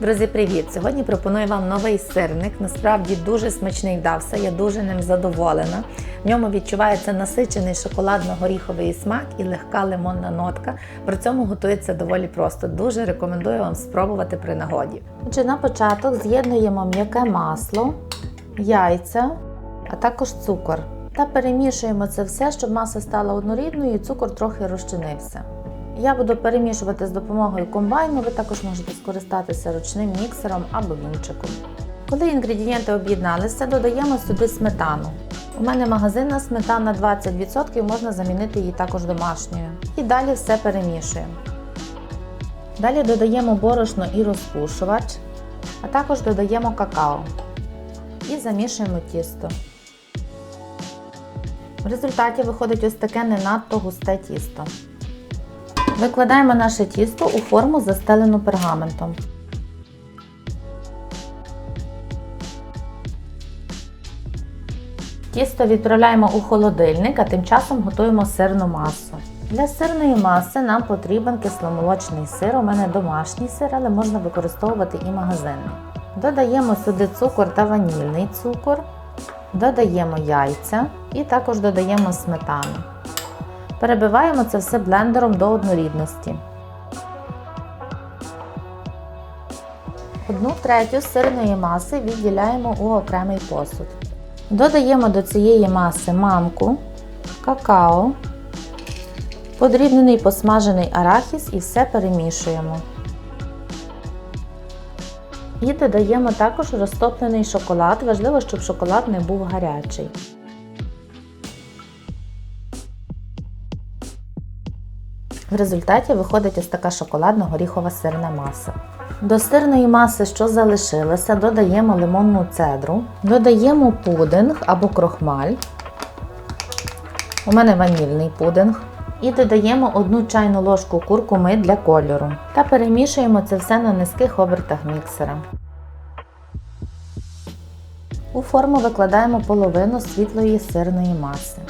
Друзі, привіт! Сьогодні пропоную вам новий сирник. Насправді дуже смачний вдався, я дуже ним задоволена. В ньому відчувається насичений шоколадно-горіховий смак і легка лимонна нотка. При цьому готується доволі просто. Дуже рекомендую вам спробувати при нагоді. Отже, на початок з'єднуємо м'яке масло, яйця, а також цукор. Та перемішуємо це все, щоб маса стала однорідною і цукор трохи розчинився. Я буду перемішувати з допомогою комбайну, ви також можете скористатися ручним міксером або вінчиком. Коли інгредієнти об'єдналися, додаємо сюди сметану. У мене магазинна сметана 20%, можна замінити її також домашньою. І далі все перемішуємо. Далі додаємо борошно і розпушувач, а також додаємо какао і замішуємо тісто. В результаті виходить ось таке не надто густе тісто. Викладаємо наше тісто у форму, застелену пергаментом. Тісто відправляємо у холодильник, а тим часом готуємо сирну масу. Для сирної маси нам потрібен кисломолочний сир. У мене домашній сир, але можна використовувати і магазинний. Додаємо сюди цукор та ванільний цукор, додаємо яйця і також додаємо сметану. Перебиваємо це все блендером до однорідності. Одну третю сирної маси відділяємо у окремий посуд. Додаємо до цієї маси манку, какао, подрібнений посмажений арахіс і все перемішуємо. І додаємо також розтоплений шоколад. Важливо, щоб шоколад не був гарячий. В результаті виходить ось така шоколадно-горіхова сирна маса. До сирної маси, що залишилося, додаємо лимонну цедру, додаємо пудинг або крохмаль. У мене ванільний пудинг. І додаємо одну чайну ложку куркуми для кольору. Та перемішуємо це все на низьких обертах міксера. У форму викладаємо половину світлої сирної маси.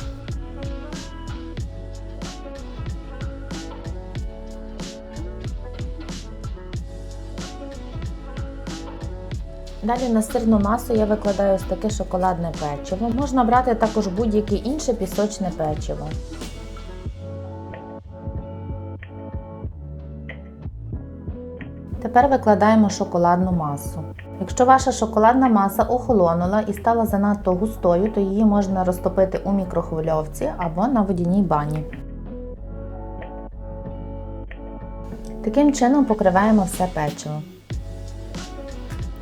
Далі на сирну масу я викладаю ось таке шоколадне печиво. Можна брати також будь-яке інше пісочне печиво. Тепер викладаємо шоколадну масу. Якщо ваша шоколадна маса охолонула і стала занадто густою, то її можна розтопити у мікрохвильовці або на водяній бані. Таким чином покриваємо все печиво.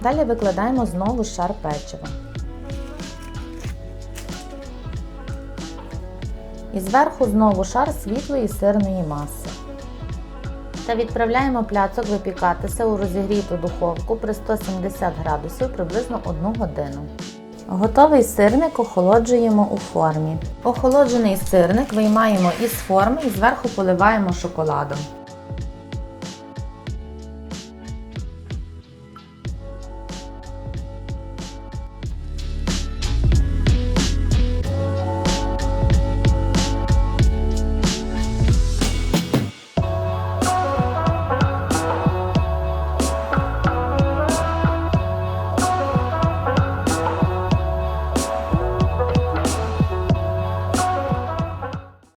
Далі викладаємо знову шар печива. І зверху знову шар світлої сирної маси. Та відправляємо пляцок випікатися у розігріту духовку при 170 градусів приблизно 1 годину. Готовий сирник охолоджуємо у формі. Охолоджений сирник виймаємо із форми і зверху поливаємо шоколадом.